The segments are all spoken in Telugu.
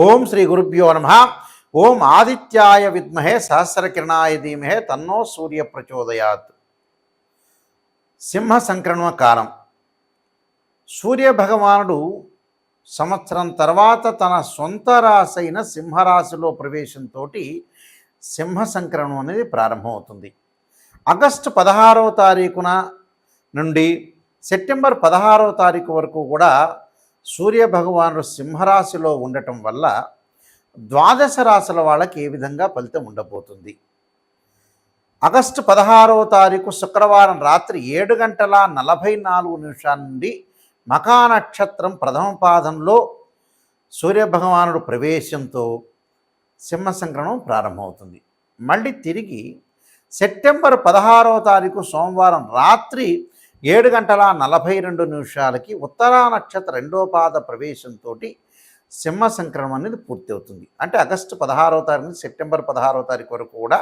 ఓం శ్రీ గురుభ్యో నమ. ఓం ఆదిత్యాయ విద్మహే సహస్రకిరణాయ ధీమహే తన్నో సూర్య ప్రచోదయాత్. సింహ సంక్రమణ కాలం. సూర్య భగవానుడు సంవత్సరం తర్వాత తన సొంత రాశి అయిన సింహరాశిలో ప్రవేశంతో సింహ సంక్రమణం అనేది ప్రారంభమవుతుంది. ఆగస్టు పదహారవ తారీఖున నుండి సెప్టెంబర్ పదహారవ తారీఖు వరకు కూడా సూర్య భగవానుడు సింహరాశిలో ఉండటం వల్ల ద్వాదశ రాశుల వాళ్ళకి ఏ విధంగా ఫలితం ఉండబోతుంది? ఆగస్టు పదహారవ తారీఖు శుక్రవారం రాత్రి ఏడు గంటల నలభై నాలుగు నిమిషాల నుండి మకా నక్షత్రం ప్రథమ పాదంలో సూర్యభగవానుడు ప్రవేశంతో సింహ సంక్రమణం ప్రారంభమవుతుంది. మళ్ళీ తిరిగి సెప్టెంబర్ పదహారవ తారీఖు సోమవారం రాత్రి ఏడు గంటల నలభై రెండు నిమిషాలకి ఉత్తరా నక్షత్ర రెండో పాద ప్రవేశంతో సింహ సంక్రమణం అనేది పూర్తి అవుతుంది అంటే ఆగస్టు పదహారవ తారీఖు నుంచి సెప్టెంబర్ పదహారవ తారీఖు వరకు కూడా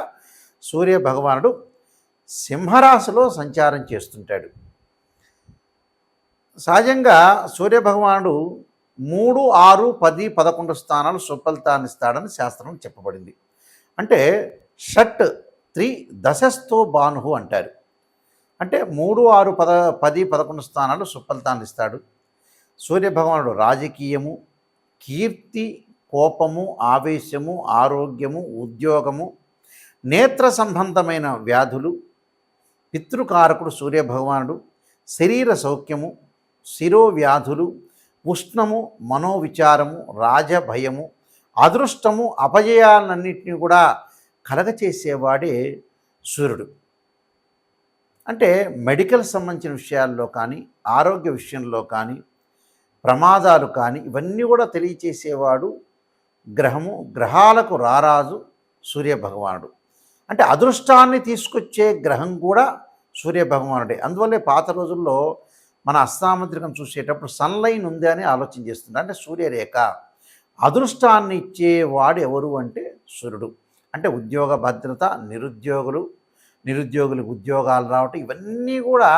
సూర్య భగవానుడు సింహరాశిలో సంచారం చేస్తుంటాడు. సహజంగా సూర్య భగవానుడు మూడు ఆరు పది పదకొండు స్థానాలు సుఫలితాన్ని ఇస్తాడని శాస్త్రం చెప్పబడింది. అంటే షట్ త్రీ దశస్థో బాను అంటారు. అంటే మూడు ఆరు పద పది పదకొండు స్థానాలు సుఫలితాన్ని ఇస్తాడు. సూర్య భగవానుడు రాజకీయము కీర్తి కోపము ఆవేశము ఆరోగ్యము ఉద్యోగము నేత్ర సంబంధమైన వ్యాధులు పితృకారకుడు సూర్యభగవానుడు శరీర సౌఖ్యము శిరోవ్యాధులు ఉష్ణము మనోవిచారము రాజభయము అదృష్టము అపజయాలన్నింటినీ కూడా కలగచేసేవాడే సూర్యుడు. అంటే మెడికల్ సంబంధించిన విషయాల్లో కానీ ఆరోగ్య విషయంలో కానీ ప్రమాదాలు కానీ ఇవన్నీ కూడా తెలియచేసేవాడు గ్రహము గ్రహాలకు రారాజు సూర్యభగవానుడు. అంటే అదృష్టాన్ని తీసుకొచ్చే గ్రహం కూడా సూర్యభగవానుడే. అందువల్లే పాత రోజుల్లో మన అస్తామంత్రికం చూసేటప్పుడు సన్లైన్ ఉంది అని ఆలోచన చేస్తుంది అంటే సూర్యరేఖ. అదృష్టాన్ని ఇచ్చేవాడు ఎవరు అంటే సూర్యుడు. అంటే ఉద్యోగ భద్రత నిరుద్యోగులు నిరుద్యోగులకు ఉద్యోగాలు రావటం ఇవన్నీ కూడా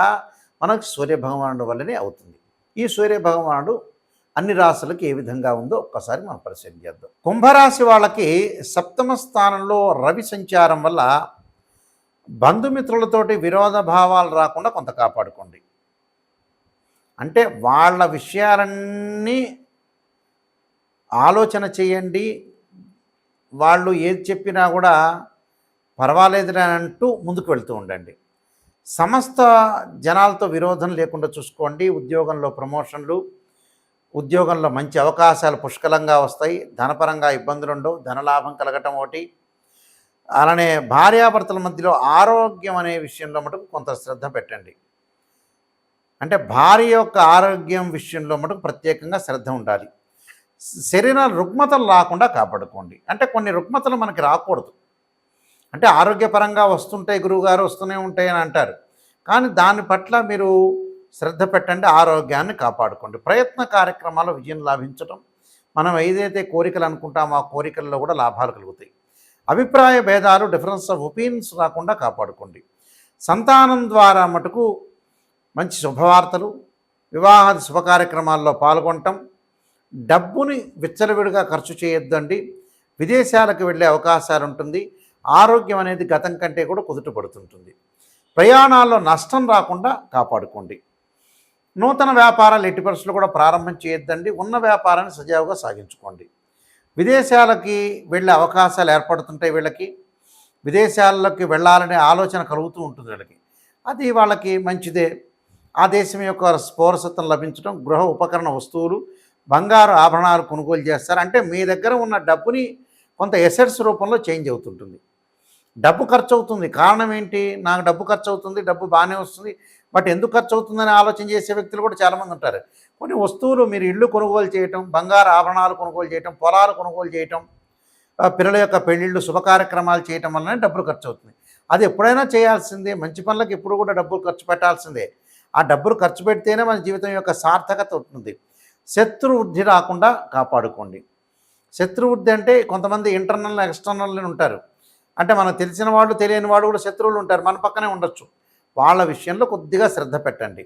మనకు సూర్యభగవానుడు వల్లనే అవుతుంది. ఈ సూర్యభగవానుడు అన్ని రాశులకు ఏ విధంగా ఉందో ఒక్కసారి మనం పరిశీలన చేద్దాం. కుంభరాశి వాళ్ళకి సప్తమ స్థానంలో రవి సంచారం వల్ల బంధుమిత్రులతోటి విరోధ భావాలు రాకుండా కొంత కాపాడుకోండి. అంటే వాళ్ళ విషయాలన్నీ ఆలోచన చేయండి. వాళ్ళు ఏది చెప్పినా కూడా పర్వాలేదులే అంటూ ముందుకు వెళ్తూ ఉండండి. సమస్త జనాలతో విరోధం లేకుండా చూసుకోండి. ఉద్యోగంలో ప్రమోషన్లు ఉద్యోగంలో మంచి అవకాశాలు పుష్కలంగా వస్తాయి. ధనపరంగా ఇబ్బందులు ఉండవు ధనలాభం కలగటం ఒకటి. అలానే భార్యాభర్తల మధ్యలో ఆరోగ్యం అనే విషయంలో మటుకు కొంత శ్రద్ధ పెట్టండి. అంటే భార్య యొక్క ఆరోగ్యం విషయంలో మటుకు ప్రత్యేకంగా శ్రద్ధ ఉండాలి. శరీర రుగ్మతలు రాకుండా కాపాడుకోండి. అంటే కొన్ని రుగ్మతలు మనకి రాకూడదు. అంటే ఆరోగ్యపరంగా వస్తుంటాయి గురువుగారు వస్తూనే ఉంటాయి అని అంటారు. కానీ దాని పట్ల మీరు శ్రద్ధ పెట్టండి ఆరోగ్యాన్ని కాపాడుకోండి. ప్రయత్న కార్యక్రమాలు విజయం లాభించడం మనం ఏదైతే కోరికలు అనుకుంటామో ఆ కోరికల్లో కూడా లాభాలు కలుగుతాయి. అభిప్రాయ భేదాలు డిఫరెన్స్ ఆఫ్ ఒపీనియన్స్ రాకుండా కాపాడుకోండి. సంతానం ద్వారా మటుకు మంచి శుభవార్తలు వివాహాది శుభ కార్యక్రమాల్లో పాల్గొనటం డబ్బుని విచ్చలవిడిగా ఖర్చు చేయొద్దండి. విదేశాలకు వెళ్ళే అవకాశాలు ఉంటుంది ఆరోగ్యం అనేది గతం కంటే కూడా కుదుటపడుతుంటుంది ప్రయాణాల్లో నష్టం రాకుండా కాపాడుకోండి. నూతన వ్యాపారాలు ఎట్టి పరిస్థితులు కూడా ప్రారంభం చేయొద్దండి. ఉన్న వ్యాపారాన్ని సజావుగా సాగించుకోండి. విదేశాలకి వెళ్ళే అవకాశాలు ఏర్పడుతుంటాయి వీళ్ళకి. విదేశాల్లోకి వెళ్ళాలనే ఆలోచన కలుగుతూ ఉంటుంది వీళ్ళకి. అది వాళ్ళకి మంచిదే. ఆ దేశం యొక్క పౌరసత్వం లభించడం గృహ ఉపకరణ వస్తువులు బంగారు ఆభరణాలు కొనుగోలు చేస్తారు. అంటే మీ దగ్గర ఉన్న డబ్బుని కొంత ఎసెట్స్ రూపంలో చేంజ్ అవుతుంటుంది. డబ్బు ఖర్చు అవుతుంది కారణం ఏంటి? నాకు డబ్బు ఖర్చు అవుతుంది డబ్బు బాగానే వస్తుంది. బట్ ఎందుకు ఖర్చు అవుతుందని ఆలోచన చేసే వ్యక్తులు కూడా చాలామంది ఉంటారు. కొన్ని వస్తువులు మీరు ఇల్లు కొనుగోలు చేయటం బంగారు ఆభరణాలు కొనుగోలు చేయటం పొలాలు కొనుగోలు చేయటం పిల్లల యొక్క పెళ్ళిళ్ళు శుభ కార్యక్రమాలు చేయటం వల్లనే డబ్బులు ఖర్చు అవుతుంది అది ఎప్పుడైనా చేయాల్సిందే. మంచి పనులకు ఎప్పుడు కూడా డబ్బులు ఖర్చు పెట్టాల్సిందే. ఆ డబ్బులు ఖర్చు పెడితేనే మన జీవితం యొక్క సార్థకత ఉంటుంది. శత్రు వృద్ధి రాకుండా కాపాడుకోండి. శత్రు వృద్ధి అంటే కొంతమంది ఇంటర్నల్ ఎక్స్టర్నల్ని ఉంటారు. అంటే మనకు తెలిసిన వాళ్ళు తెలియని వాళ్ళు కూడా శత్రువులు ఉంటారు. మన పక్కనే ఉండొచ్చు. వాళ్ళ విషయంలో కొద్దిగా శ్రద్ధ పెట్టండి.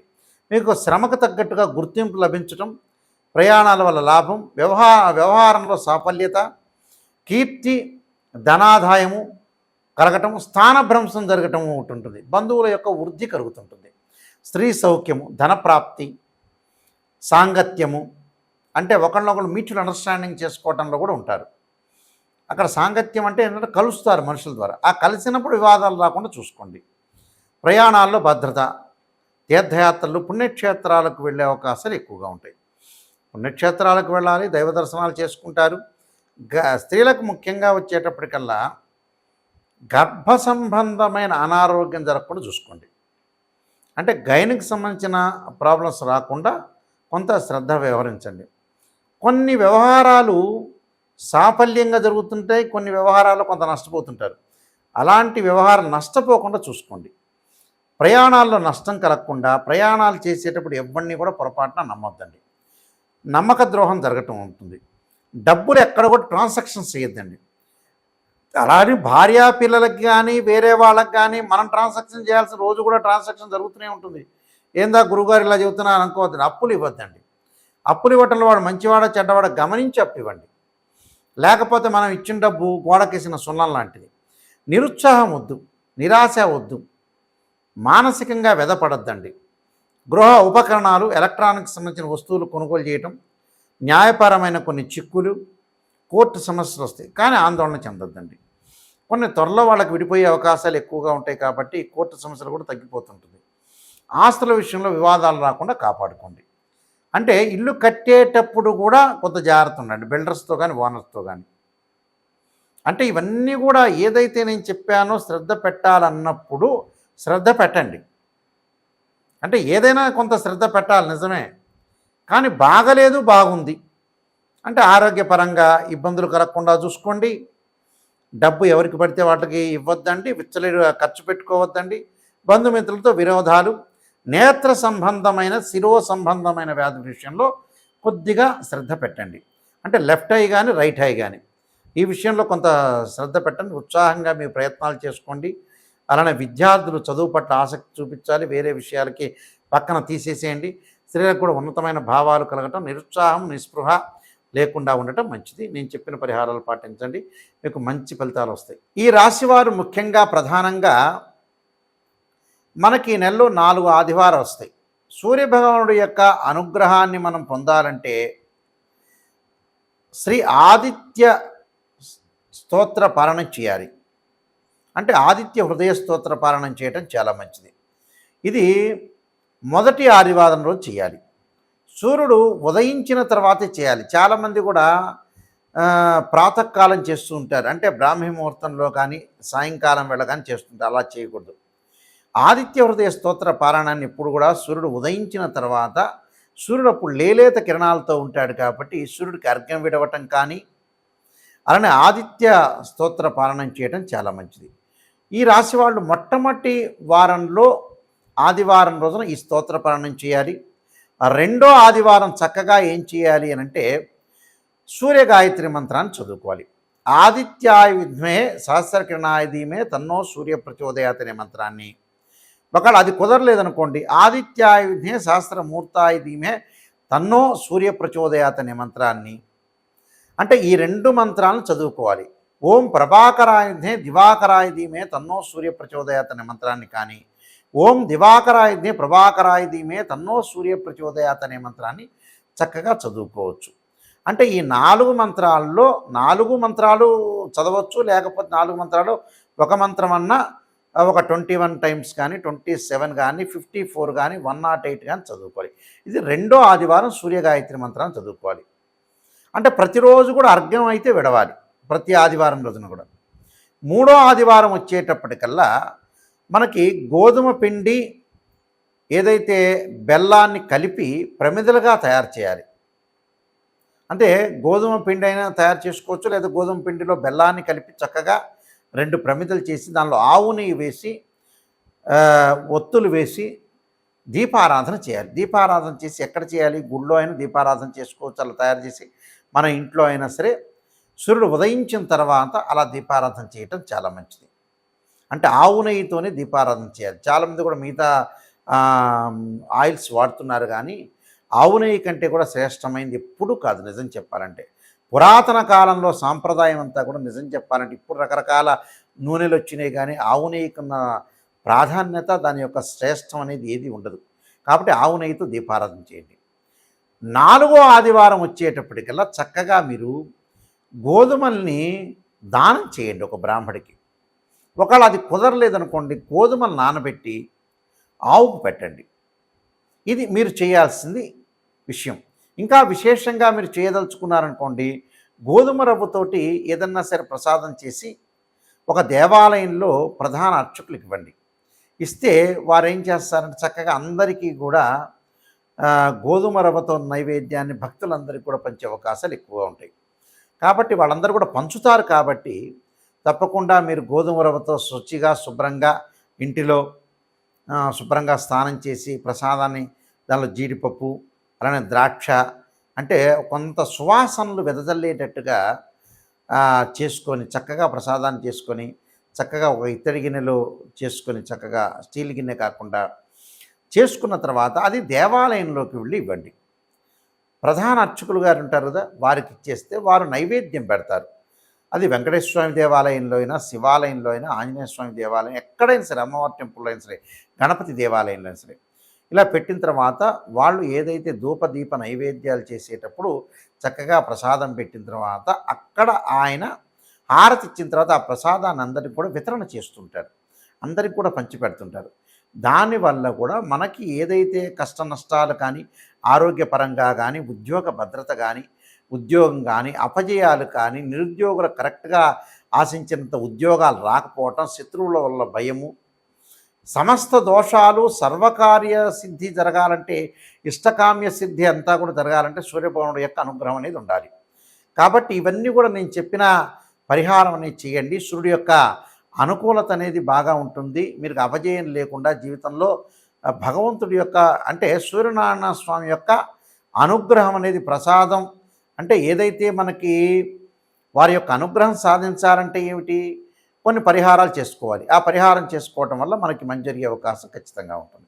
మీకు శ్రమకు తగ్గట్టుగా గుర్తింపు లభించడం ప్రయాణాల వల్ల లాభం వ్యవహార వ్యవహారంలో సాఫల్యత కీర్తి ధనాదాయము కలగటం స్థానభ్రంశం జరగటం ఉంటుంటుంది ఉంటుంది. బంధువుల యొక్క వృద్ధి కలుగుతుంటుంది. స్త్రీ సౌఖ్యము ధనప్రాప్తి సాంగత్యము అంటే ఒకళ్ళొకళ్ళు మ్యూచువల్ అండర్స్టాండింగ్ చేసుకోవడంలో కూడా ఉంటారు. అక్కడ సాంగత్యం అంటే ఏంటంటే కలుస్తారు మనుషుల ద్వారా. ఆ కలిసినప్పుడు వివాదాలు రాకుండా చూసుకోండి. ప్రయాణాల్లో భద్రత తీర్థయాత్రలు పుణ్యక్షేత్రాలకు వెళ్ళే అవకాశాలు ఎక్కువగా ఉంటాయి. పుణ్యక్షేత్రాలకు వెళ్ళాలి దైవ దర్శనాలు చేసుకుంటారు. గ స్త్రీలకు ముఖ్యంగా వచ్చేటప్పటికల్లా గర్భ సంబంధమైన అనారోగ్యం జరగకుండా చూసుకోండి. అంటే గైనికి సంబంధించిన ప్రాబ్లమ్స్ రాకుండా కొంత శ్రద్ధ వ్యవహరించండి. కొన్ని వ్యవహారాలు సాఫల్యంగా జరుగుతుంటాయి కొన్ని వ్యవహారాలు కొంత నష్టపోతుంటారు. అలాంటి వ్యవహారం నష్టపోకుండా చూసుకోండి. ప్రయాణాల్లో నష్టం కలగకుండా ప్రయాణాలు చేసేటప్పుడు ఎవరిని కూడా పొరపాటున నమ్మొద్దండి. నమ్మక ద్రోహం జరగటం ఉంటుంది. డబ్బులు ఎక్కడ కూడా ట్రాన్సాక్షన్ చేయొద్దండి. అలానే భార్యా పిల్లలకి కానీ వేరే వాళ్ళకి కానీ మనం ట్రాన్సాక్షన్ చేయాల్సిన రోజు కూడా ట్రాన్సాక్షన్ జరుగుతూనే ఉంటుంది. ఏందా గురుగారు ఇలా చెబుతున్నారు అనుకోవద్దండి. అప్పులు ఇవ్వద్దండి. అప్పులు ఇవ్వటంలో వాడు మంచివాడ చెడ్డవాడ గమనించి అప్పు ఇవ్వండి. లేకపోతే మనం ఇచ్చిన డబ్బు గోడకేసిన సున్నం లాంటిది. నిరుత్సాహం వద్దు నిరాశ వద్దు మానసికంగా వెదపడద్దండి గృహ ఉపకరణాలు ఎలక్ట్రానిక్స్ సంబంధించిన వస్తువులు కొనుగోలు చేయటం న్యాయపరమైన కొన్ని చిక్కులు కోర్టు సమస్యలు వస్తాయి. కానీ ఆందోళన చెందొద్దండి. కొన్ని త్వరలో వాళ్ళకి విడిపోయే అవకాశాలు ఎక్కువగా ఉంటాయి కాబట్టి కోర్టు సమస్యలు కూడా తగ్గిపోతుంటుంది. ఆస్తుల విషయంలో వివాదాలు రాకుండా కాపాడుకోండి. అంటే ఇల్లు కట్టేటప్పుడు కూడా కొంత జాగ్రత్త ఉండండి. బిల్డర్స్తో కానీ ఓనర్స్తో కానీ అంటే ఇవన్నీ కూడా ఏదైతే నేను చెప్పానో శ్రద్ధ పెట్టాలన్నప్పుడు శ్రద్ధ పెట్టండి. అంటే ఏదైనా కొంత శ్రద్ధ పెట్టాలి నిజమే. కానీ బాగలేదు బాగుంది. అంటే ఆరోగ్యపరంగా ఇబ్బందులు కలగకుండా చూసుకోండి. డబ్బు ఎవరికి పడితే వాటికి ఇవ్వద్దండి. విచ్చలేడుగా ఖర్చు పెట్టుకోవద్దండి. బంధుమిత్రులతో విరోధాలు. నేత్ర సంబంధమైన శిరో సంబంధమైన వ్యాధి విషయంలో కొద్దిగా శ్రద్ధ పెట్టండి. అంటే లెఫ్ట్ ఐ కానీ రైట్ ఐ కానీ ఈ విషయంలో కొంత శ్రద్ధ పెట్టండి ఉత్సాహంగా మీ ప్రయత్నాలు చేసుకోండి. అలానే విద్యార్థులు చదువు పట్ల ఆసక్తి చూపించాలి వేరే విషయాలకి పక్కన తీసేసేయండి. స్త్రీలకు కూడా ఉన్నతమైన భావాలు కలగటం నిరుత్సాహం నిస్పృహ లేకుండా ఉండటం మంచిది. నేను చెప్పిన పరిహారాలు పాటించండి మీకు మంచి ఫలితాలు వస్తాయి. ఈ రాశివారు ముఖ్యంగా ప్రధానంగా మనకి ఈ నెలలో నాలుగు ఆదివారం వస్తాయి. సూర్యభగవానుడి యొక్క అనుగ్రహాన్ని మనం పొందాలంటే శ్రీ ఆదిత్య స్తోత్ర పాలన చేయాలి. అంటే ఆదిత్య హృదయ స్తోత్ర పాలనం చేయటం చాలా మంచిది. ఇది మొదటి ఆదివారం రోజు చేయాలి. సూర్యుడు ఉదయించిన తర్వాతే చేయాలి. చాలామంది కూడా ప్రాతకాలం చేస్తూ ఉంటారు. అంటే బ్రాహ్మీ ముహూర్తంలో కానీ సాయంకాలం వేళ కానీ చేస్తుంటారు. అలా చేయకూడదు. ఆదిత్య హృదయ స్తోత్ర పారాయణాన్ని ఎప్పుడు కూడా సూర్యుడు ఉదయించిన తర్వాత సూర్యుడు అప్పుడు లేలేత కిరణాలతో ఉంటాడు కాబట్టి సూర్యుడికి అర్ఘ్యం విడవటం కానీ అలానే ఆదిత్య స్తోత్ర పాలనం చేయడం చాలా మంచిది. ఈ రాశి వాళ్ళు మొట్టమొదటి వారంలో ఆదివారం రోజున ఈ స్తోత్ర పాలనం చేయాలి. రెండో ఆదివారం చక్కగా ఏం చేయాలి అని అంటే సూర్య గాయత్రి మంత్రాన్ని చదువుకోవాలి. ఆదిత్యాయ విద్మే సహస్రకిరణాయ ధీమే తన్నో సూర్య ప్రచోదయాత్ అనే మంత్రాన్ని ఒకవేళ అది కుదరలేదనుకోండి ఆదిత్యాయ విద్మే సహస్రమూర్తాయ ధీమే తన్నో సూర్య ప్రచోదయాత్ అనే మంత్రాన్ని. అంటే ఈ రెండు మంత్రాలను చదువుకోవాలి. ఓం ప్రభాకరాయుధే దివాకరాయ ధీమే తన్నో సూర్య ప్రచోదయాత్ అనే మంత్రాన్ని కానీ ఓం దివాకరాయుధే ప్రభాకరాయ ధీమే తన్నో సూర్య ప్రచోదయాత్ అనే మంత్రాన్ని చక్కగా చదువుకోవచ్చు. అంటే ఈ నాలుగు మంత్రాల్లో నాలుగు మంత్రాలు చదవచ్చు లేకపోతే నాలుగు మంత్రాలు ఒక మంత్రం అన్నా ఒక ట్వంటీ వన్ టైమ్స్ కానీ ట్వంటీ సెవెన్ కానీ ఫిఫ్టీ ఫోర్ కానీ వన్ నాట్ ఎయిట్ కానీ చదువుకోవాలి. ఇది రెండో ఆదివారం సూర్యగాయత్రి మంత్రాన్ని చదువుకోవాలి. అంటే ప్రతిరోజు కూడా అర్ఘ్యం అయితే విడవాలి ప్రతి ఆదివారం రోజున కూడా. మూడో ఆదివారం వచ్చేటప్పటికల్లా మనకి గోధుమ పిండి ఏదైతే బెల్లాన్ని కలిపి ప్రమిదలుగా తయారు చేయాలి. అంటే గోధుమ పిండి అయినా తయారు చేసుకోవచ్చు లేదా గోధుమ పిండిలో బెల్లాన్ని కలిపి చక్కగా రెండు ప్రమిదలు చేసి దానిలో ఆవు నెయ్యి వేసి ఒత్తులు వేసి దీపారాధన చేయాలి. దీపారాధన చేసి ఎక్కడ చేయాలి? గుళ్ళో అయినా దీపారాధన చేసుకోవచ్చు అలా తయారు చేసి మన ఇంట్లో అయినా సరే సూర్యుడు ఉదయించిన తర్వాత అలా దీపారాధన చేయటం చాలా మంచిది. అంటే ఆవు నెయ్యితోనే దీపారాధన చేయాలి. చాలామంది కూడా మిగతా ఆయిల్స్ వాడుతున్నారు కానీ ఆవు నెయ్యి కంటే కూడా శ్రేష్టమైంది ఎప్పుడూ కాదు నిజం చెప్పాలంటే. పురాతన కాలంలో సాంప్రదాయం అంతా కూడా నిజం చెప్పాలంటే ఇప్పుడు రకరకాల నూనెలు వచ్చినాయి కానీ ఆవు నెయ్యికున్న ప్రాధాన్యత దాని యొక్క శ్రేష్టం అనేది ఏది ఉండదు. కాబట్టి ఆవు నెయ్యితో దీపారాధన చేయండి. నాలుగో ఆదివారం వచ్చేటప్పటికల్లా చక్కగా మీరు గోధుమల్ని దానం చేయండి ఒక బ్రాహ్మడికి. ఒకవేళ అది కుదరలేదనుకోండి గోధుమలు నానబెట్టి ఆవుకు పెట్టండి. ఇది మీరు చేయాల్సింది విషయం. ఇంకా విశేషంగా మీరు చేయదలుచుకున్నారనుకోండి గోధుమ రవ్వతోటి ఏదన్నా సరే ప్రసాదం చేసి ఒక దేవాలయంలో ప్రధాన అర్చకులకు ఇవ్వండి. ఇస్తే వారు ఏం చేస్తారంటే చక్కగా అందరికీ కూడా గోధుమ రవ్వతో నైవేద్యాన్ని భక్తులందరికీ కూడా పంచే అవకాశాలు ఎక్కువగా ఉంటాయి. కాబట్టి వాళ్ళందరూ కూడా పంచుతారు కాబట్టి తప్పకుండా మీరు గోధుమ రవ్వతో శుచిగా శుభ్రంగా ఇంటిలో శుభ్రంగా స్నానం చేసి ప్రసాదాన్ని దానిలో జీడిపప్పు అలానే ద్రాక్ష అంటే కొంత సువాసనలు వెదజల్లేటట్టుగా చేసుకొని చక్కగా ప్రసాదాన్ని చేసుకొని చక్కగా ఒక ఇత్తడి గిన్నెలో చేసుకొని చక్కగా స్టీల్ గిన్నె కాకుండా చేసుకున్న తర్వాత అది దేవాలయంలోకి వెళ్ళి ఇవ్వండి. ప్రధాన అర్చకులు గారు ఉంటారు కదా వారికి ఇచ్చేస్తే వారు నైవేద్యం పెడతారు. అది వెంకటేశ్వర స్వామి దేవాలయంలో అయినా శివాలయంలో అయినా ఆంజనేయ స్వామి దేవాలయం ఎక్కడైనా సరే అమ్మవారి టెంపుల్లో అయినా సరే గణపతి దేవాలయంలో అయినా సరే ఇలా పెట్టిన తర్వాత వాళ్ళు ఏదైతే ధూపదీప నైవేద్యాలు చేసేటప్పుడు చక్కగా ప్రసాదం పెట్టిన తర్వాత అక్కడ ఆయన హారతి ఇచ్చిన తర్వాత ఆ ప్రసాదాన్ని అందరికి కూడా వితరణ చేస్తుంటారు. అందరికి కూడా పంచిపెడుతుంటారు. దానివల్ల కూడా మనకి ఏదైతే కష్ట నష్టాలు కానీ ఆరోగ్యపరంగా కానీ ఉద్యోగ భద్రత కానీ ఉద్యోగం కానీ అపజయాలు కానీ నిరుద్యోగులు కరెక్ట్గా ఆశించినంత ఉద్యోగాలు రాకపోవటం శత్రువుల వల్ల భయము సమస్త దోషాలు సర్వకార్య సిద్ధి జరగాలంటే ఇష్టకామ్య సిద్ధి అంతా కూడా జరగాలంటే సూర్యభగవానుడు యొక్క అనుగ్రహం అనేది ఉండాలి. కాబట్టి ఇవన్నీ కూడా నేను చెప్పిన పరిహారం అనేది చేయండి. సూర్యుడు యొక్క అనుకూలత అనేది బాగా ఉంటుంది. మీరు అపజయం లేకుండా జీవితంలో భగవంతుడి యొక్క అంటే సూర్యనారాయణ స్వామి యొక్క అనుగ్రహం అనేది ప్రసాదం. అంటే ఏదైతే మనకి వారి యొక్క అనుగ్రహం సాధించాలంటే ఏమిటి? కొన్ని పరిహారాలు చేసుకోవాలి. ఆ పరిహారం చేసుకోవటం వల్ల మనకి మంచి జరిగే అవకాశం ఖచ్చితంగా ఉంటుంది.